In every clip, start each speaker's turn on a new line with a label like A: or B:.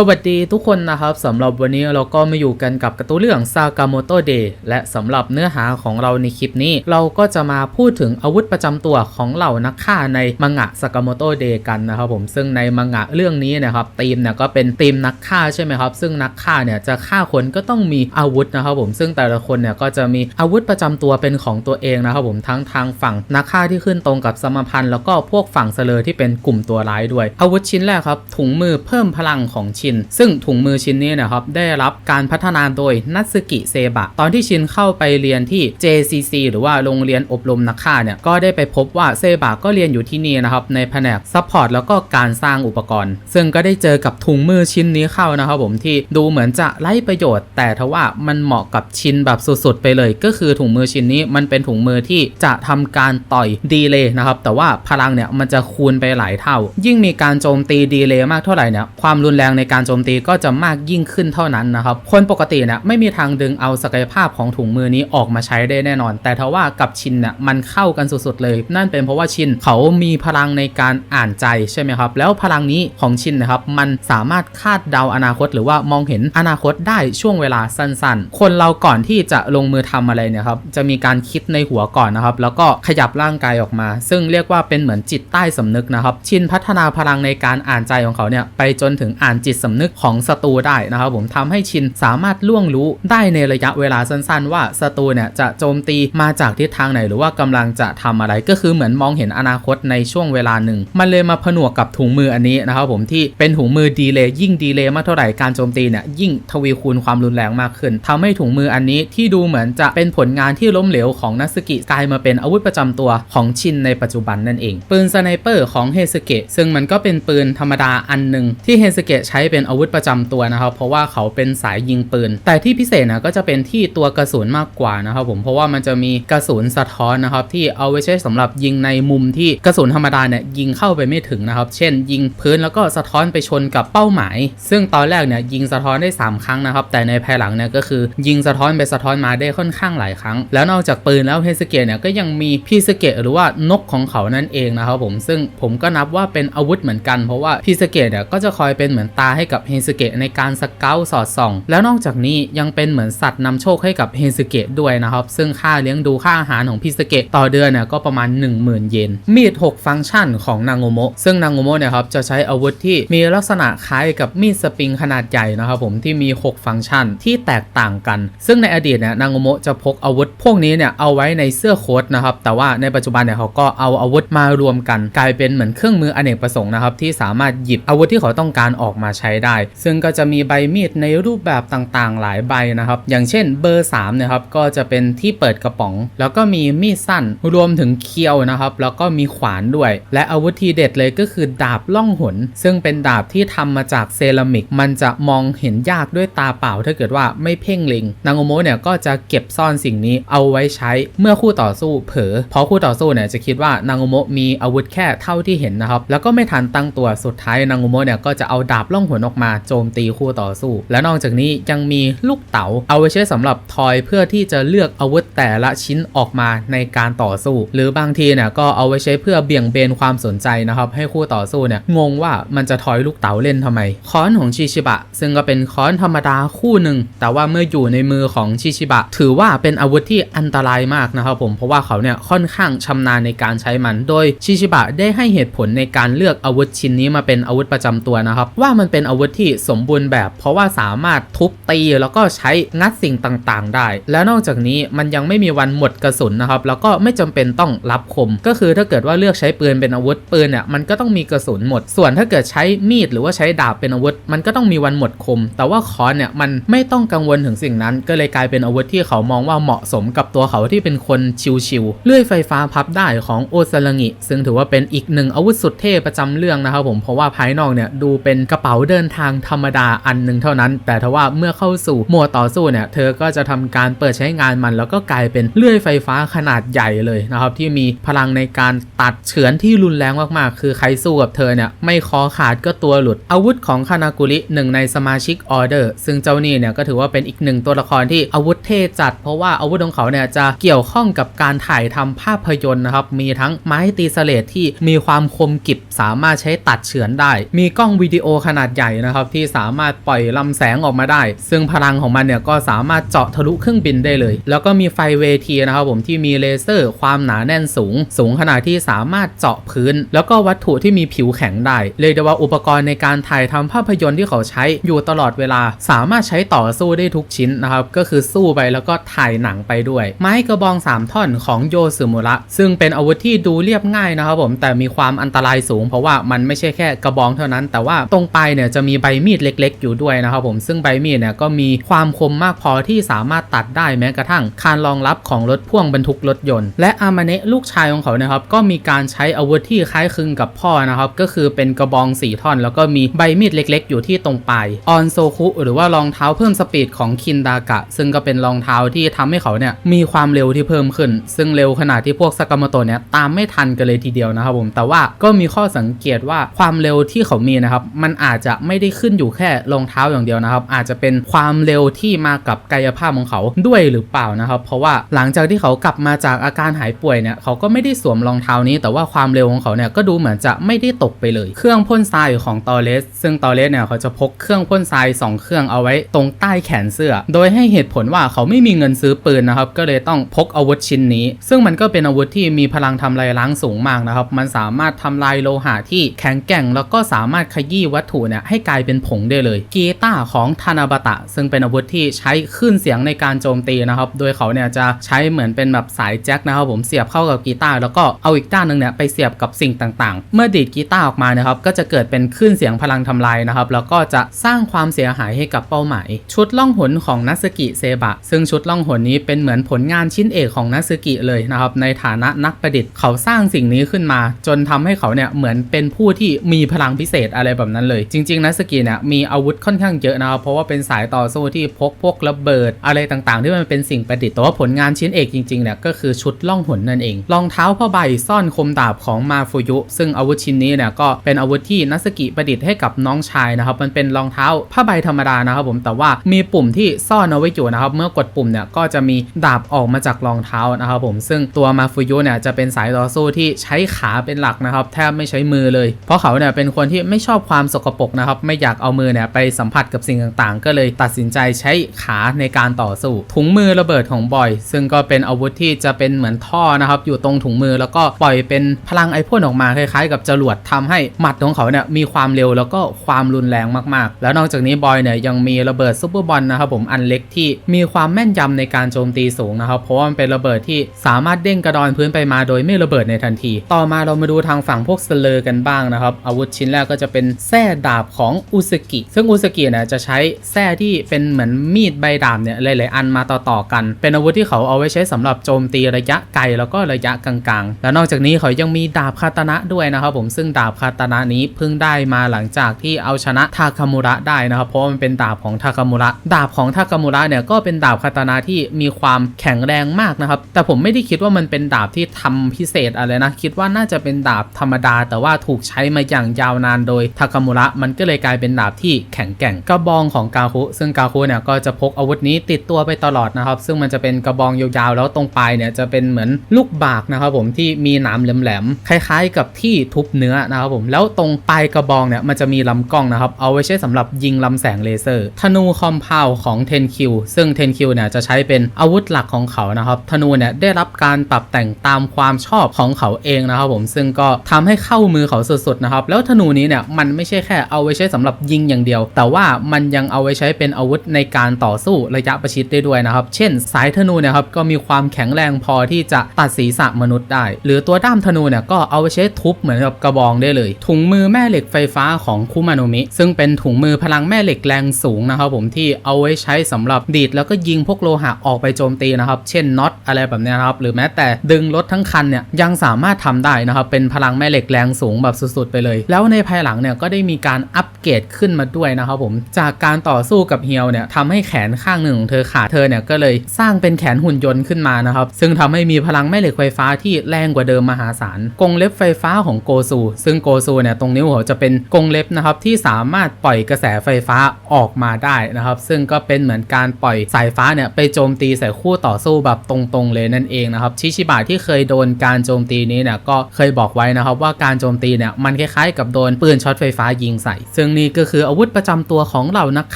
A: สวัสดีทุกคนนะครับสำหรับวันนี้เราก็มาอยู่กันกับกร์ตูเรื่อง Sakamoto Day และสำหรับเนื้อหาของเราในคลิปนี้ เราก็จะมาพูดถึงอาวุธประจำตัวของเหล่านักฆ่าในมังงะ Sakamoto Day กันนะครับผมซึ่งในมังงะเรื่องนี้นะครับธีมเนี่ยก็เป็นธีมนักฆ่าใช่ไหมครับ ซึ่งนักฆ่าเนี่ยจะฆ่าคนก็ต้องมีอาวุธนะครับผมซึ่งแต่ละคนเนี่ยก็จะมีอาวุธประจำตัวเป็นของตัวเองนะครับผมทั้งทางฝั่งนักฆ่าที่ขึ้นตรงกับสมพันธ์แล้วก็พวกฝั่งเสลอที่เป็นกลุ่มตัวร้ายด้วย อาวุธชิ้นแรกครับถุงมือเพิ่มพลังของชินซึ่งถุงมือชิ้นนี้นะครับได้รับการพัฒนาโดยนัตสึกิเซบะ ตอนที่ชินเข้าไปเรียนที่ JCC หรือว่าโรงเรียนอบรมนักฆ่าเนี่ยก็ได้ไปพบว่าเซบะก็เรียนอยู่ที่นี่นะครับในแผนกซัพพอร์ตแล้วก็การสร้างอุปกรณ์ ซึ่งก็ได้เจอกับถุงมือชิ้นนี้เข้านะครับผมที่ดูเหมือนจะไร้ประโยชน์ แต่ทว่ามันเหมาะกับชินแบบสุดๆไปเลย ก็คือถุงมือชิ้นนี้มันเป็นถุงมือที่จะทำการต่อยดีเลย์นะครับแต่ว่าพลังเนี่ยมันจะคูณไปหลายเท่า ยิ่งมีการโจมตีดีเลย์มากเท่าไหร่เนี่ยความรุนแรงในการการโจมตีก็จะมากยิ่งขึ้นเท่านั้นนะครับ คนปกติเนี่ยไม่มีทางดึงเอาศักยภาพของถุงมือนี้ออกมาใช้ได้แน่นอน แต่ทว่ากับชินเนี่ยมันเข้ากันสุดๆเลย นั่นเป็นเพราะว่าชินเขามีพลังในการอ่านใจใช่ไหมครับ แล้วพลังนี้ของชินนะครับมันสามารถคาดเดาอนาคต หรือว่ามองเห็นอนาคตได้ช่วงเวลาสั้นๆ คนเราก่อนที่จะลงมือทำอะไรเนี่ยครับจะมีการคิดในหัวก่อนนะครับ แล้วก็ขยับร่างกายออกมา ซึ่งเรียกว่าเป็นเหมือนจิตใต้สำนึกนะครับ ชินพัฒนาพลังในการอ่านใจของเขาเนี่ยไปจนถึงอ่านจิตสำนึกของศัตรูได้นะครับผมทำให้ชินสามารถล่วงรู้ได้ในระยะเวลาสั้นๆ ว่าศัตรูเนี่ยจะโจมตีมาจากทิศทางไหนหรือว่ากำลังจะทำอะไรก็คือเหมือนมองเห็นอนาคตในช่วงเวลาหนึ่ง มันเลยมาผนวกกับถุงมืออันนี้นะครับผมที่เป็นถุงมือดีเลย์ยิ่งดีเลย์มากเท่าไหร่การโจมตีเนี่ยยิ่งทวีคูณความรุนแรงมากขึ้นทำให้ถุงมืออันนี้ที่ดูเหมือนจะเป็นผลงานที่ล้มเหลวของนัสกิกลายมาเป็นอาวุธประจำตัวของชินในปัจจุบันนั่นเอง ปืนสไนเปอร์ของเฮสเกะซึ่งมันก็เป็นปืนธรรมดาอันหนึ่งที่เฮสเกะใช้เป็นอาวุธประจำตัวนะครับ เพราะว่าเขาเป็นสายยิงปืน แต่ที่พิเศษนะก็จะเป็นที่ตัวกระสุนมากกว่านะครับผมเพราะว่ามันจะมีกระสุนสะท้อนนะครับ ที่เอาไว้ใช้สำหรับยิงในมุมที่กระสุนธรรมดาเนี่ยยิงเข้าไปไม่ถึงนะครับ เช่น ยิงพื้นแล้วก็สะท้อนไปชนกับเป้าหมาย ซึ่งตอนแรกเนี่ยยิงสะท้อนได้ 3 ครั้งนะครับ แต่ในภายหลังเนี่ยก็คือยิงสะท้อนไปสะท้อนมาได้ค่อนข้างหลายครั้ง แล้วนอกจากปืนแล้วเฮสเกะเนี่ยก็ยังมีพีสเกะหรือว่านกของเขานั่นเองนะครับผมซึ่งผมก็นับว่าเป็นอาวุธเหมือนกัน เพราะว่าพีสเกะเนี่ยก็จะคอยเป็นเหมือนตาให้กับเฮนสเกะในการสเกลสอดส่อง แล้วนอกจากนี้ยังเป็นเหมือนสัตว์นำโชคให้กับเฮนสเกะด้วยนะครับ ซึ่งค่าเลี้ยงดูค่าอาหารของพีสเกะต่อเดือนเนี่ยก็ประมาณ 10,000 เยน มีด 6 ฟังก์ชันของนางโงโมะซึ่งนางโงโมะเนี่ยครับจะใช้อาวุธที่มีลักษณะคล้ายกับมีดสปริงขนาดใหญ่นะครับผมที่มี 6 ฟังก์ชันที่แตกต่างกัน ซึ่งในอดีตเนี่ยนางโงโมะจะพกอาวุธพวกนี้เนี่ยเอาไว้ในเสื้อโค้ทนะครับแต่ว่าในปัจจุบันเนี่ยเขาก็เอาอาวุธมารวมกัน กลายเป็นเหมือนเครื่องมืออเนกประสงค์นะครับที่สามารถหยิบอาวุธที่เขาต้องการออกมาใช้ได้ ซึ่งก็จะมีใบมีดในรูปแบบต่างๆ หลายใบนะครับ อย่างเช่นเบอร์3นี่ยครับก็จะเป็นที่เปิดกระป๋อง แล้วก็มีมีดสั้นรวมถึงเคียวนะครับ แล้วก็มีขวานด้วย และอาวุธทีเด็ดเลยก็คือดาบล่องหน ซึ่งเป็นดาบที่ทำมาจากเซรามิก มันจะมองเห็นยากด้วยตาเปล่า ถ้าเกิดว่าไม่เพ่งเล็งนางโอโมะเนี่ยก็จะเก็บซ่อนสิ่งนี้เอาไว้ใช้เมื่อคู่ต่อสู้เผลอเพราะคู่ต่อสู้เนี่ยจะคิดว่านางโอโมะมีอาวุธแค่เท่าที่เห็นนะครับแล้วก็ไม่ทันตั้งตัวสุดท้ายนางโอโมะเนี่ยก็จะเอาดาบล่องหนออกมาโจมตีคู่ต่อสู้ และนอกจากนี้ยังมีลูกเต๋าเอาไว้ใช้สำหรับทอยเพื่อที่จะเลือกอาวุธแต่ละชิ้นออกมาในการต่อสู้ หรือบางทีเนี่ยก็เอาไว้ใช้เพื่อเบี่ยงเบนความสนใจนะครับให้คู่ต่อสู้เนี่ยงงว่ามันจะทอยลูกเต๋าเล่นทำไม ค้อนของชิชิบะ ซึ่งก็เป็นค้อนธรรมดาคู่หนึ่งแต่ว่าเมื่ออยู่ในมือของชิชิบะ ถือว่าเป็นอาวุธที่อันตรายมากนะครับผมเพราะว่าเขาเนี่ยค่อนข้างชำนาญในการใช้มัน โดยชิชิบะได้ให้เหตุผลในการเลือกอาวุธชิ้นนี้มาเป็นอาวุธประจำตัวนะครับว่ามันเป็นอาวุธที่สมบูรณ์แบบ เพราะว่าสามารถทุบตีแล้วก็ใช้งัดสิ่งต่างๆ ได้ แล้วนอกจากนี้มันยังไม่มีวันหมดกระสุนนะครับ แล้วก็ไม่จำเป็นต้องรับคม ก็คือถ้าเกิดว่าเลือกใช้ปืนเป็นอาวุธปืนเนี่ยมันก็ต้องมีกระสุนหมด ส่วนถ้าเกิดใช้มีดหรือว่าใช้ดาบเป็นอาวุธ มันก็ต้องมีวันหมดคม แต่ว่าค้อนเนี่ยมันไม่ต้องกังวลถึงสิ่งนั้น ก็เลยกลายเป็นอาวุธที่เขามองว่าเหมาะสมกับตัวเขาที่เป็นคนชิวๆเลื่อยไฟฟ้าพับได้ของโอซาลังิซึ่งถือว่าเป็นอีกหนึ่งอาวุธสุดเท่ประจำเรื่องนะครับผมเพราะว่าภายนอกเนี่ยดูเป็นกระเป๋าเดินินทางธรรมดาอันหนึ่งเท่านั้น แต่ทว่าเมื่อเข้าสู่หมดต่อสู้เนี่ย เธอก็จะทำการเปิดใช้งานมัน แล้วก็กลายเป็นเลื่อยไฟฟ้าขนาดใหญ่เลยนะครับ ที่มีพลังในการตัดเฉือนที่รุนแรงมากๆ คือใครสู้กับเธอเนี่ยไม่คอขาดก็ตัวหลุด อาวุธของคานากุริหนึ่งในสมาชิกออเดอร์ซึ่งเจ้านี่เนี่ยก็ถือว่าเป็นอีกหนึ่งตัวละครที่อาวุธเทจัด เพราะว่าอาวุธของเขาเนี่ยจะเกี่ยวข้องกับการถ่ายทำภาพยนตร์นะครับมีทั้งไม้ตีเสลดที่มีความคมกริบสามารถใช้ตัดเฉือนได้ มีกล้องวิดีโอขนาดใหญ่ญ่นะครับที่สามารถปล่อยลำแสงออกมาได้ ซึ่งพลังของมันเนี่ยก็สามารถเจาะทะลุเครื่องบินได้เลย แล้วก็มีไฟเวทีนะครับผมที่มีเลเซอร์ความหนาแน่นสูง สูงขนาดที่สามารถเจาะพื้น แล้วก็วัตถุที่มีผิวแข็งได้เรียกได้ว่าอุปกรณ์ในการถ่ายทำภาพยนตร์ที่เขาใช้อยู่ตลอดเวลา สามารถใช้ต่อสู้ได้ทุกชิ้นนะครับก็คือสู้ไปแล้วก็ถ่ายหนังไปด้วย ไม้กระบองสามท่อนของโยสึมุระซึ่งเป็นอาวุธที่ดูเรียบง่ายนะครับผมแต่มีความอันตรายสูง เพราะว่ามันไม่ใช่แค่กระบองเท่านั้น แต่ว่าตรงปลายเนี่ยจะมีใบมีดเล็ก ๆ อยู่ด้วยนะครับผมซึ่งใบมีดเนี่ยก็มีความคมมากพอที่สามารถตัดได้แม้กระทั่งคานรองรับของรถพ่วงบรรทุกรถยนต์ และอามาเนะลูกชายของเขานะครับก็มีการใช้อาวุธที่คล้ายคลึงกับพ่อนะครับก็คือเป็นกระบองสี่ท่อน แล้วก็มีใบมีดเล็ก ๆ อยู่ที่ตรงปลายออนโซคุหรือว่ารองเท้าเพิ่มสปีดของคินดากะ ซึ่งก็เป็นรองเท้าที่ทำให้เขาเนี่ยมีความเร็วที่เพิ่มขึ้น ซึ่งเร็วขนาดที่พวกสากามโตะเนี่ยตามไม่ทันกันเลยทีเดียวนะครับผมแต่ว่าก็มีข้อสังเกตว่าความเร็วที่เขามีนะครับมันอาจจะไม่ได้ขึ้นอยู่แค่รองเท้าอย่างเดียวนะครับ อาจจะเป็นความเร็วที่มากับกายภาพของเขาด้วยหรือเปล่านะครับ เพราะว่าหลังจากที่เขากลับมาจากอาการหายป่วยเนี่ยเขาก็ไม่ได้สวมรองเท้านี้ แต่ว่าความเร็วของเขาเนี่ยก็ดูเหมือนจะไม่ได้ตกไปเลย เครื่องพ่นทรายของตอเลส ซึ่งตอเลสเนี่ยเขาจะพกเครื่องพ่นทรายสองเครื่องเอาไว้ตรงใต้แขนเสื้อ โดยให้เหตุผลว่าเขาไม่มีเงินซื้อปืนนะครับ ก็เลยต้องพกอาวุธชิ้นนี้ ซึ่งมันก็เป็นอาวุธที่มีพลังทำลายล้างสูงมากนะครับ มันสามารถทำลายโลหะที่แข็งแกร่ง แล้วก็สามารถขยี้วัตถุเนี่ยให้กลายเป็นผงได้เลยกีตาร์ของทานาบะตะ ซึ่งเป็นอาวุธที่ใช้คลื่นเสียงในการโจมตีนะครับ โดยเขาเนี่ยจะใช้เหมือนเป็นแบบสายแจ็คนะครับผมเสียบเข้ากับกีตาร์แล้วก็เอาอีกด้านหนึ่งเนี่ยไปเสียบกับสิ่งต่างๆ เมื่อดีดกีตาร์ออกมานะครับก็จะเกิดเป็นคลื่นเสียงพลังทำลายนะครับแล้วก็จะสร้างความเสียหายให้กับเป้าหมาย ชุดล่องหนของนัสกิเซบะ ซึ่งชุดล่องหนนี้เป็นเหมือนผลงานชิ้นเอกของนัสกิเลยนะครับในฐานะนักประดิษฐ์เขาสร้างสิ่งนี้ขึ้นมา จนทำให้เขาเนี่ยเหมือนเป็นผู้ที่มีพลังพิเศษอะไรแบบนั้นเลย จริงๆนัสกิเนี่ยมีอาวุธค่อนข้างเยอะนะครับเพราะว่าเป็นสายต่อสู้ที่พกพวกระเบิด อะไรต่างๆ ที่มันเป็นสิ่งประดิษฐ์แต่ว่าผลงานชิ้นเอกจริงๆเนี่ยก็คือชุดล่องหนนั่นเองรองเท้าผ้าใบซ่อนคมดาบของมาฟุยุ ซึ่งอาวุธชิ้นนี้เนี่ยก็เป็นอาวุธที่นัสกิประดิษฐ์ให้กับน้องชายนะครับมันเป็นรองเท้าผ้าใบธรรมดานะครับผมแต่ว่ามีปุ่มที่ซ่อนเอาไว้อยู่นะครับเมื่อกดปุ่มเนี่ยก็จะมีดาบออกมาจากรองเท้านะครับผมซึ่งตัวมาฟุยุเนี่ยจะเป็นสายต่อสู้ที่ใช้ขาเป็นหลักนะครับแทบไม่ใช้มือเลย เพราะเขาเนี่ยเป็นคนที่ไม่ชอบความสกปรกนะครับไม่อยากเอามือเนี่ยไปสัมผัสกับสิ่งต่างๆ ก็เลยตัดสินใจใช้ขาในการต่อสู้ ถุงมือระเบิดของบอย ซึ่งก็เป็นอาวุธที่จะเป็นเหมือนท่อนะครับอยู่ตรงถุงมือแล้วก็ปล่อยเป็นพลังไอพ่นออกมาคล้ายๆ กับจรวดทำให้หมัดของเขาเนี่ยมีความเร็วแล้วก็ความรุนแรงมากๆ แล้วนอกจากนี้บอยเนี่ยยังมีระเบิดซุปเปอร์บอลนะครับผมอันเล็กที่มีความแม่นยำในการโจมตีสูงนะครับเพราะว่ามันเป็นระเบิดที่สามารถเด้งกระดอนพื้นไปมาโดยไม่ระเบิดในทันที ต่อมาเรามาดูทางฝั่งพวกสเลอร์กันบ้างนะครับอาวุธชิ้นแรกก็จะเป็นแส้ดาบของอุสกิ ซึ่งอุสกิเนี่ยจะใช้แส้ที่เป็นเหมือนมีดใบดาบเนี่ยหลายๆอันมาต่อๆกัน เป็นอาวุธที่เขาเอาไว้ใช้สำหรับโจมตีระยะไกลแล้วก็ระยะกลางๆ แล้วนอกจากนี้เขายังมีดาบคาตนะด้วยนะครับผมซึ่งดาบคาตนะนี้เพิ่งได้มาหลังจากที่เอาชนะทาคามุระได้นะครับเพราะมันเป็นดาบของทาคามุระดาบของทาคามุระเนี่ยก็เป็นดาบคาตนะที่มีความแข็งแรงมากนะครับแต่ผมไม่ได้คิดว่ามันเป็นดาบที่ทำพิเศษอะไรนะคิดว่าน่าจะเป็นดาบธรรมดา แต่ว่าถูกใช้มาอย่างยาวนานโดยทาคามุระมันก็เลยกลายเป็นดาบที่แข็งแกร่งกระบองของกาคุซึ่งกาคุเนี่ยก็จะพกอาวุธนี้ติดตัวไปตลอดนะครับ ซึ่งมันจะเป็นกระบองยาวๆแล้วตรงปลายเนี่ยจะเป็นเหมือนลูกบากนะครับผมที่มีหนามแหลมๆคล้ายๆ กับที่ทุบเนื้อนะครับผมแล้วตรงปลายกระบองเนี่ยมันจะมีลำกล้องนะครับเอาไว้ใช้สำหรับยิงลำแสงเลเซอร์ ธนูคอมเพาวของเทนคิวซึ่งเทนคิวเนี่ยจะใช้เป็นอาวุธหลักของเขานะครับธนูเนี่ยได้รับการปรับแต่งตามความชอบของเขาเองนะครับผมซึ่งก็ทำให้เข้ามือเขาสุดๆนะครับแล้วธนูนี้เนี่ยมันไม่ใช่แค่เอาไว้ใช้สำหรับยิงอย่างเดียว แต่ว่ามันยังเอาไว้ใช้เป็นอาวุธในการต่อสู้ระยะประชิดได้ด้วยนะครับ เช่น สายธนูเนี่ยครับก็มีความแข็งแรงพอที่จะตัดศีรษะมนุษย์ได้ หรือตัวด้ามธนูเนี่ยก็เอาไว้ใช้ทุบเหมือนกับกระบองได้เลย ถุงมือแม่เหล็กไฟฟ้าของคุมาโนมิ ซึ่งเป็นถุงมือพลังแม่เหล็กแรงสูงนะครับผมที่เอาไว้ใช้สำหรับดีดแล้วก็ยิงพวกโลหะออกไปโจมตีนะครับ เช่นน็อตอะไรแบบนี้นะครับหรือแม้แต่ดึงรถทั้งคันเนี่ยยังสามารถทำได้นะครับเป็นพลังแม่เหล็กแรงสูงแบบสุดๆไปเลย แล้วในภายหลังเนี่ยก็ได้มีการอัปเกรดขึ้นมาด้วยนะครับผมจากการต่อสู้กับเฮียวเนี่ยทำให้แขนข้างหนึ่งของเธอขาดเธอเนี่ยก็เลยสร้างเป็นแขนหุ่นยนต์ขึ้นมานะครับซึ่งทำให้มีพลังแม่เหล็กไฟฟ้าที่แรงกว่าเดิมมหาศาลกงเล็บไฟฟ้าของโกซู ซึ่งโกซูเนี่ยตรงนิ้วเขาจะเป็นกงเล็บนะครับที่สามารถปล่อยกระแสไฟฟ้าออกมาได้นะครับ ซึ่งก็เป็นเหมือนการปล่อยสายฟ้าเนี่ยไปโจมตีใส่คู่ต่อสู้แบบตรงๆเลยนั่นเองนะครับชิชิบะที่เคยโดนการโจมตีนี้เนี่ยก็เคยบอกไว้นะครับว่าการโจมตีเนี่ยมันคล้ายๆกับโดนปืนช็อตไฟฟ้ายิงใส่ซึ่งนี่ก็คืออาวุธประจำตัวของเหล่านัก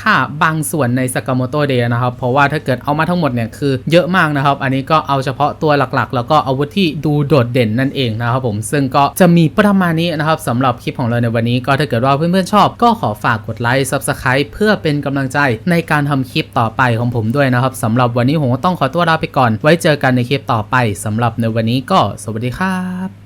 A: ฆ่าบางส่วนในสกามโตเดย์นะครับ เพราะว่าถ้าเกิดเอามาทั้งหมดเนี่ยคือเยอะมากนะครับ อันนี้ก็เอาเฉพาะตัวหลักๆ แล้วก็อาวุธที่ดูโดดเด่นนั่นเองนะครับผม ซึ่งก็จะมีประมาณนี้นะครับสำหรับคลิปของเราในวันนี้ ก็ถ้าเกิดว่าเพื่อนๆชอบ ก็ขอฝากกดไลค์ Subscribe เพื่อเป็นกำลังใจในการทำคลิปต่อไปของผมด้วยนะครับสำหรับวันนี้ผมก็ต้องขอตัวลาไปก่อน ไว้เจอกันในคลิปต่อไปสำหรับในวันนี้ก็สวัสดีครับ